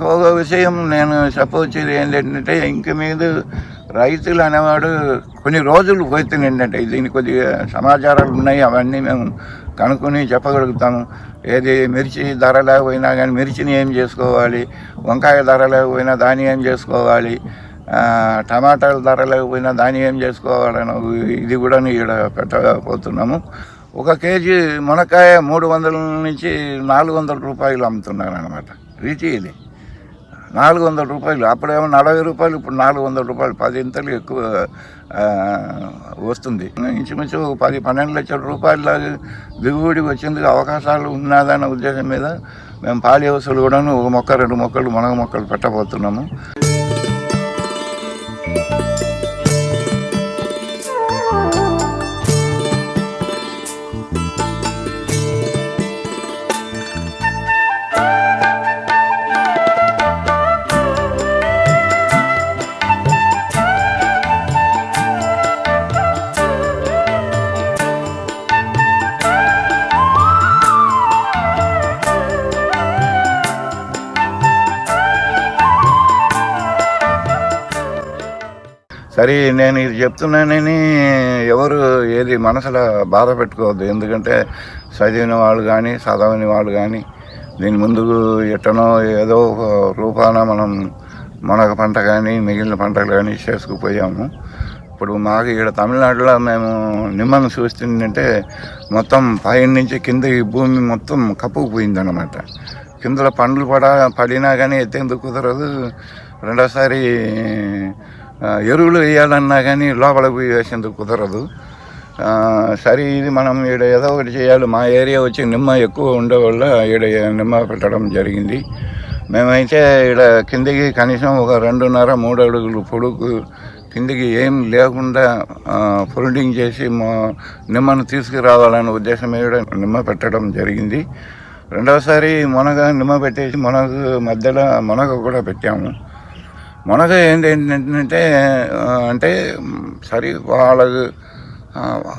ఒక విషయం నేను చెప్పవచ్చేది ఏంటంటే ఇంక మీద రైతులు అనేవాడు కొన్ని రోజులు పోతుంది ఏంటంటే దీని కొద్దిగా సమాచారాలు ఉన్నాయి అవన్నీ మేము కనుక్కొని చెప్పగలుగుతాము ఏది మిర్చి ధర లేకపోయినా కానీ మిర్చిని ఏం చేసుకోవాలి? వంకాయ ధర లేకపోయినా దాన్ని ఏం చేసుకోవాలి? టమాటాల ధర లేకపోయినా దాన్ని ఏం చేసుకోవాలని ఇది కూడా ఇక్కడ పెట్టబోతున్నాము ఒక కేజీ మునక్కాయ మూడు వందల నుంచి నాలుగు వందల రూపాయలు అమ్ముతున్నారు అనమాట రీచి ఇది. నాలుగు వందల రూపాయలు. అప్పుడేమో నలభై రూపాయలు ఇప్పుడు నాలుగు వందల రూపాయలు. పది ఇంతలు ఎక్కువ వస్తుంది. ఇంచుమించు ఒక పది పన్నెండు లక్షల రూపాయల దిగుబడి వచ్చేందుకు అవకాశాలు ఉన్నదన్న ఉద్దేశం మీద మేము పాలి హౌసులు కూడాను ఒక మొక్క రెండు మొక్కలు మునగ మొక్కలు పెట్టబోతున్నాము. సరే నేను ఇది చెప్తున్నానని ఎవరు ఏది మనసులో బాధ పెట్టుకోవద్దు. ఎందుకంటే చదివిన వాళ్ళు కానీ చదవని వాళ్ళు కానీ దీని ముందు ఎట్టనో ఏదో ఒక రూపాన మనం మునగ పంట కానీ మిగిలిన పంటలు కానీ చేసుకుపోయాము. ఇప్పుడు మాకు ఇక్కడ తమిళనాడులో మేము నిమ్మను చూస్తుందంటే మొత్తం పైన నుంచి కింద ఈ భూమి మొత్తం కప్పుకుపోయిందన్నమాట. కిందలో పండ్లు పడ పడినా కానీ ఎత్తేందుకు కుదరదు. రెండోసారి ఎరువులు వేయాలన్నా కానీ లోపల పోయి వేసేందుకు కుదరదు. సరే ఇది మనం ఈడ ఏదో ఒకటి చేయాలి. మా ఏరియా వచ్చి నిమ్మ ఎక్కువ ఉండే వల్ల ఈడ నిమ్మ పెట్టడం జరిగింది. మేమైతే ఈడ కిందికి కనీసం ఒక రెండున్నర మూడు అడుగులు పొడుగు కిందికి ఏం లేకుండా ఫోల్డింగ్ చేసి మా నిమ్మను తీసుకురావాలనే ఉద్దేశం కూడా నిమ్మ పెట్టడం జరిగింది. రెండవసారి మునగ నిమ్మ పెట్టేసి మునగ మధ్యలో మునగ కూడా పెట్టాము. మొనగ ఏంటి ఏంటంటే అంటే మ్, సరే వాళ్ళకు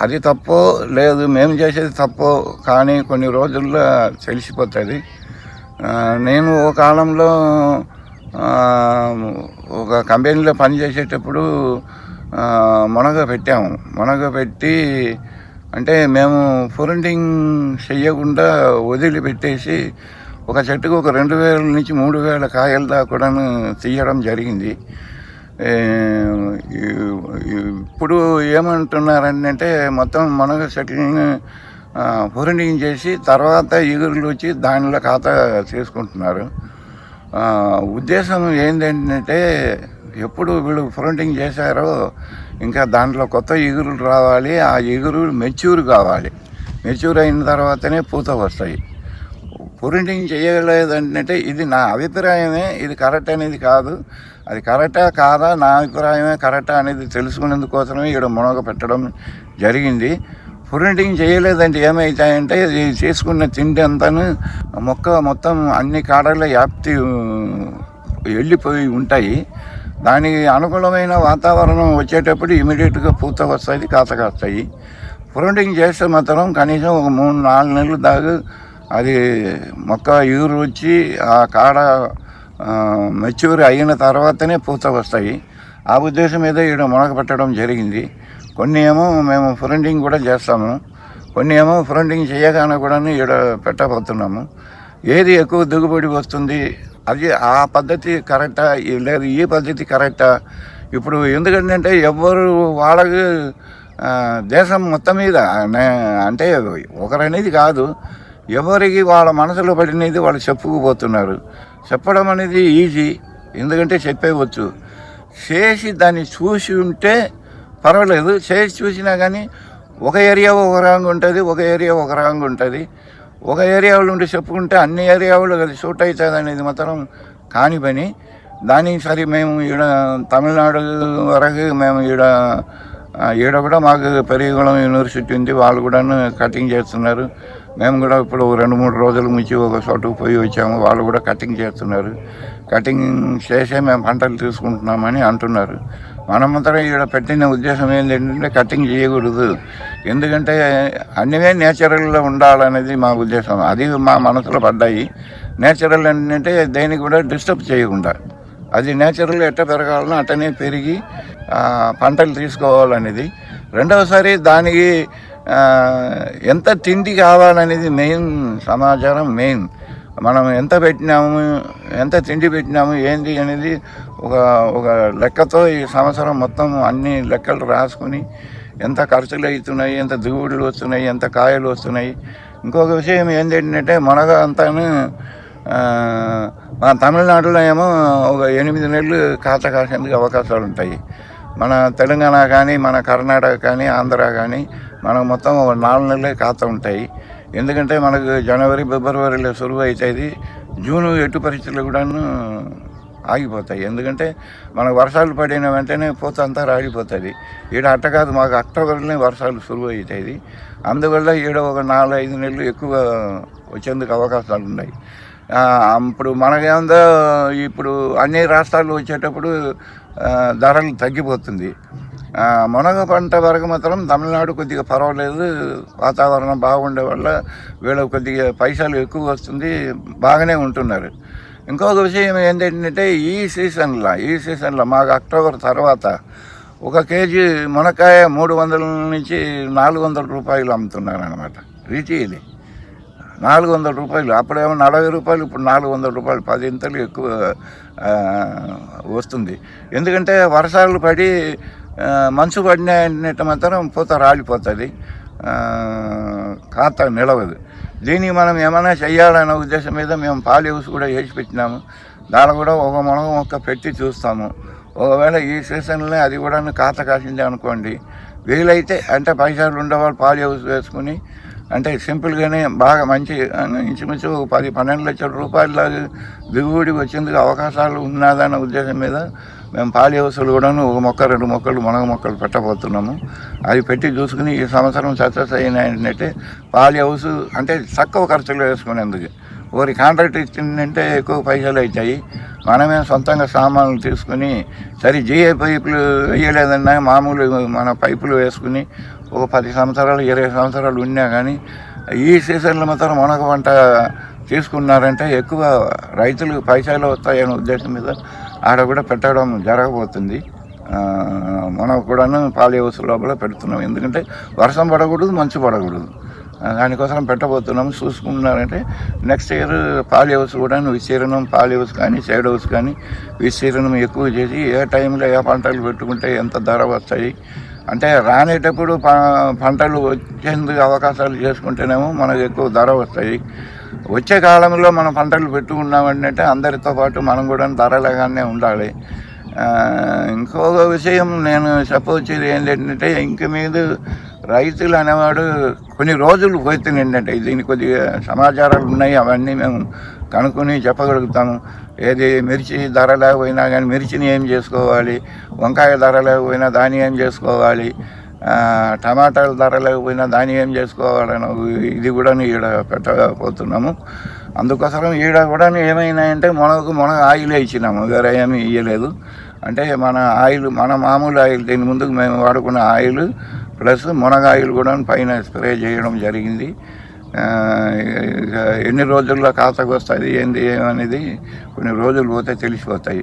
అది తప్పో లేదు మేము చేసేది తప్పో కానీ కొన్ని రోజుల్లో తెలిసిపోతుంది. నేను ఓ కాలంలో ఒక కంపెనీలో పనిచేసేటప్పుడు మునగ పెట్టాము. మునగ పెట్టి అంటే మేము ఫురండింగ్ చెయ్యకుండా వదిలిపెట్టేసి ఒక చెట్టుకు ఒక రెండు వేల నుంచి మూడు వేల కాయల దాకా కూడాను తీయడం జరిగింది. ఇప్పుడు ఏమంటున్నారంటే మొత్తం మునగ చెట్లని ఫురండింగ్ చేసి తర్వాత ఇగురులు వచ్చి దానిలో ఖాతా చేసుకుంటున్నారు. ఉద్దేశం ఏంటంటే ఎప్పుడు వీళ్ళు ఫ్రంటింగ్ చేశారో ఇంకా దాంట్లో కొత్త ఇగురులు రావాలి. ఆ ఎగురు మెచ్యూర్ కావాలి. మెచ్యూర్ అయిన తర్వాతనే పూత వస్తాయి. ప్రింటింగ్ చేయలేదంటే ఇది నా అభిప్రాయమే ఇది కరెక్ట్ అనేది కాదు. అది కరెక్టా కాదా నా అభిప్రాయమే కరెక్టా అనేది తెలుసుకునేందుకోసమే ఇక్కడ మునగ పెట్టడం జరిగింది. ప్రింటింగ్ చేయలేదంటే ఏమవుతాయంటే ఇది చేసుకున్న తిండి అంతాను మొక్క మొత్తం అన్ని కాడల వ్యాప్తి వెళ్ళిపోయి ఉంటాయి. దానికి అనుకూలమైన వాతావరణం వచ్చేటప్పుడు ఇమీడియట్గా పూత వస్తుంది కాత కాస్తాయి. ప్రింటింగ్ చేస్తే మాత్రం కనీసం ఒక మూడు నాలుగు నెలలు దాకా అది మొక్క యూరు వచ్చి ఆ కాడ మెచ్యూర్ అయిన తర్వాతనే పూత వస్తాయి. ఆ ఉద్దేశం మీద ఈడ మునగ పెట్టడం జరిగింది. కొన్ని ఏమో మేము ఫ్రెండింగ్ కూడా చేస్తాము. కొన్ని ఏమో ఫ్రెండింగ్ చేయగానే కూడా ఈడ పెట్టబోతున్నాము. ఏది ఎక్కువ దిగుబడి వస్తుంది? అది ఆ పద్ధతి కరెక్టా? లేదు ఈ పద్ధతి కరెక్టా? ఇప్పుడు ఎందుకంటే ఎవ్వరు వాళ్ళకి దేశం మొత్తం మీద నే- అంటే ఒకరనేది కాదు. ఎవరికి వాళ్ళ మనసులో పడినది వాళ్ళు చెప్పుకుపోతున్నారు. చెప్పడం అనేది ఈజీ ఎందుకంటే చెప్పేవచ్చు. చేసి దాన్ని చూసి ఉంటే పర్వాలేదు. చేసి చూసినా కానీ ఒక ఏరియా ఒక రంగు ఉంటుంది ఒక ఏరియా ఒక రంగు ఉంటుంది. ఒక ఏరియా వాళ్ళు ఉండి చెప్పుకుంటే అన్ని ఏరియా వాళ్ళు అది సూట్ అవుతుంది అనేది మాత్రం కాని పని. దానికి సరే మేము ఈడ తమిళనాడు వరకు మేము ఈడ ఈడ కూడా మాకు పెరిగకుళం యూనివర్సిటీ ఉంది. వాళ్ళు కూడా కటింగ్ చేస్తున్నారు. మేము కూడా ఇప్పుడు రెండు మూడు రోజుల నుంచి ఒక చోటుకు పోయి వచ్చాము. వాళ్ళు కూడా కటింగ్ చేస్తున్నారు. కటింగ్ చేసే మేము పంటలు తీసుకుంటున్నామని అంటున్నారు. మనమంతరం ఇక్కడ పెట్టిన ఉద్దేశం ఏంటంటే కటింగ్ చేయకూడదు. ఎందుకంటే అన్నీ నేచురల్గా ఉండాలనేది మా ఉద్దేశం. అది మా మనసులో పడ్డాయి. నేచురల్ ఏంటంటే దేనికి కూడా డిస్టర్బ్ చేయకుండా. అది నేచురల్ ఎట్ట పెరగాలనో అట్టనే పెరిగి పంటలు తీసుకోవాలనేది. రెండవసారి దానికి ఎంత తిండి కావాలనేది మెయిన్ సమాచారం మెయిన్. మనం ఎంత పెట్టినాము ఎంత తిండి పెట్టినాము ఏంటి అనేది ఒక ఒక లెక్కతో ఈ సంవత్సరం మొత్తం అన్ని లెక్కలు రాసుకుని ఎంత ఖర్చులు అవుతున్నాయి ఎంత దిగుబడులు వస్తున్నాయి ఎంత కాయలు వస్తున్నాయి. ఇంకొక విషయం ఏంటంటే మునగ అంతాను మన తమిళనాడులో ఏమో ఒక ఎనిమిది నెలలు కాత కాసేందుకు అవకాశాలు ఉంటాయి. మన తెలంగాణ కానీ మన కర్ణాటక కానీ ఆంధ్ర కానీ మనకు మొత్తం ఒక నాలుగు నెలలే కాత ఉంటాయి. ఎందుకంటే మనకు జనవరి ఫిబ్రవరిలో సులువు అవుతుంది జూన్ ఎటు పరిస్థితులు కూడాను ఆగిపోతాయి. ఎందుకంటే మనకు వర్షాలు పడిన వెంటనే పూత అంతా రాలిపోతుంది. ఈడ అట్ట కాదు మాకు అక్టోబర్లోనే వర్షాలు సులువు అవుతాయి. అందువల్ల ఈడ ఒక నాలుగు ఐదు నెలలు ఎక్కువ వచ్చేందుకు అవకాశాలు ఉన్నాయి. అప్పుడు ఇప్పుడు మనకేముందో ఇప్పుడు అన్ని రాష్ట్రాలు వచ్చేటప్పుడు ధరలు తగ్గిపోతుంది. మునగ పంట వరకు మాత్రం తమిళనాడు కొద్దిగా పర్వాలేదు. వాతావరణం బాగుండే వల్ల వీళ్ళకి కొద్దిగా పైసలు ఎక్కువ వస్తుంది బాగానే ఉంటున్నారు. ఇంకొక విషయం ఏంటంటే ఈ సీజన్లో ఈ సీజన్లో మాకు అక్టోబర్ తర్వాత ఒక కేజీ మునక్కాయ మూడు వందల నుంచి నాలుగు వందల రూపాయలు అమ్ముతున్నారు అనమాట రీచి ఇది. నాలుగు వందల రూపాయలు. అప్పుడేమో నలభై రూపాయలు ఇప్పుడు నాలుగు వందల రూపాయలు పది ఇంతలు ఎక్కువ వస్తుంది. ఎందుకంటే వర్షాలు పడి మంచు పడినట్టు మాత్రం పూత రాలిపోతుంది. ఖాతా నిలవదు. దీనికి మనం ఏమైనా చెయ్యాలనే ఉద్దేశం మీద మేము పాలు యూస్ కూడా వేసి పెట్టినాము. దాని కూడా ఒక మొలగ మొక్క పెట్టి చూస్తాము. ఒకవేళ ఈ సీజన్లో అది కూడా ఖాత కాసింది అనుకోండి వీలైతే అంటే పైసలు ఉండేవాళ్ళు పాలు యూస్ వేసుకుని అంటే సింపుల్గానే బాగా మంచి ఇంచుమించు ఒక పది పన్నెండు లక్షల రూపాయల దిగుబడి వచ్చేందుకు అవకాశాలు ఉన్నదన్న ఉద్దేశం మీద మేము పాలి హౌసులు కూడాను ఒక మొక్క రెండు మొక్కలు మునగ మొక్కలు పెట్టబోతున్నాము. అవి పెట్టి చూసుకుని ఈ సంవత్సరం సక్సెస్ అయినాయంటే పాలి హౌస్ అంటే తక్కువ ఖర్చులు వేసుకునేందుకు. ఒకరి కాంట్రాక్ట్ ఇచ్చిందంటే ఎక్కువ పైసలు అవుతాయి మనమే సొంతంగా సామాన్లు తీసుకుని సరే జిఏ పైపులు వేయలేదన్నా మామూలు మన పైపులు వేసుకుని ఒక పది సంవత్సరాలు ఇరవై సంవత్సరాలు ఉన్నా కానీ ఈ సీజన్లో మాత్రం మునగ పంట తీసుకున్నారంటే ఎక్కువ రైతులు పైసలు వస్తాయనే ఉద్దేశం మీద ఆడ కూడా పెట్టడం జరగబోతుంది. మనం కూడాను పాలి హౌస్ లోపల పెడుతున్నాం. ఎందుకంటే వర్షం పడకూడదు మంచు పడకూడదు. దానికోసం పెట్టబోతున్నాం. చూసుకున్నారంటే నెక్స్ట్ ఇయర్ పాలి హౌస్ కూడా విస్తీర్ణం పాలి హౌస్ కానీ సైడ్ హౌస్ కానీ విస్తీర్ణం ఎక్కువ చేసి ఏ టైంలో ఏ పంటలు పెట్టుకుంటే ఎంత ధర వస్తాయి. అంటే రానేటప్పుడు పంటలు వచ్చేందుకు అవకాశాలు చేసుకుంటేనేమో మనకు ఎక్కువ ధర వస్తాయి. వచ్చే కాలంలో మనం పంటలు పెట్టుకున్నామంటే అందరితో పాటు మనం కూడా ధరలుగానే ఉండాలి. ఇంకొక విషయం నేను చెప్పవచ్చేది ఏంటంటే ఇంక మీద రైతులు అనేవాడు కొన్ని రోజులు పోతుంది ఏంటంటే దీని కొద్దిగా సమాచారాలు ఉన్నాయి అవన్నీ మేము కనుక్కొని చెప్పగలుగుతాము. ఏది మిర్చి ధర లేకపోయినా కానీ మిర్చిని ఏం చేసుకోవాలి? వంకాయ ధర లేకపోయినా దాన్ని ఏం చేసుకోవాలి? టమాటాల ధర లేకపోయినా దాన్ని ఏం చేసుకోవాలని ఇది కూడా ఈడ పెట్టబోతున్నాము. అందుకోసం ఈడ కూడా ఏమైనాయంటే మునగకు మునగ ఆయిలే ఇచ్చినాము వేరే ఏమీ ఇయ్యలేదు. అంటే మన ఆయిల్ మన మామూలు ఆయిల్ దీని ముందుకు మేము వాడుకున్న ఆయిల్ ప్లస్ మునగ ఆయిల్ కూడా పైన స్ప్రే చేయడం జరిగింది. ఎన్ని రోజుల్లో ఖాతాకు వస్తుంది ఏంది ఏమనేది కొన్ని రోజులు పోతే తెలిసిపోతాయి.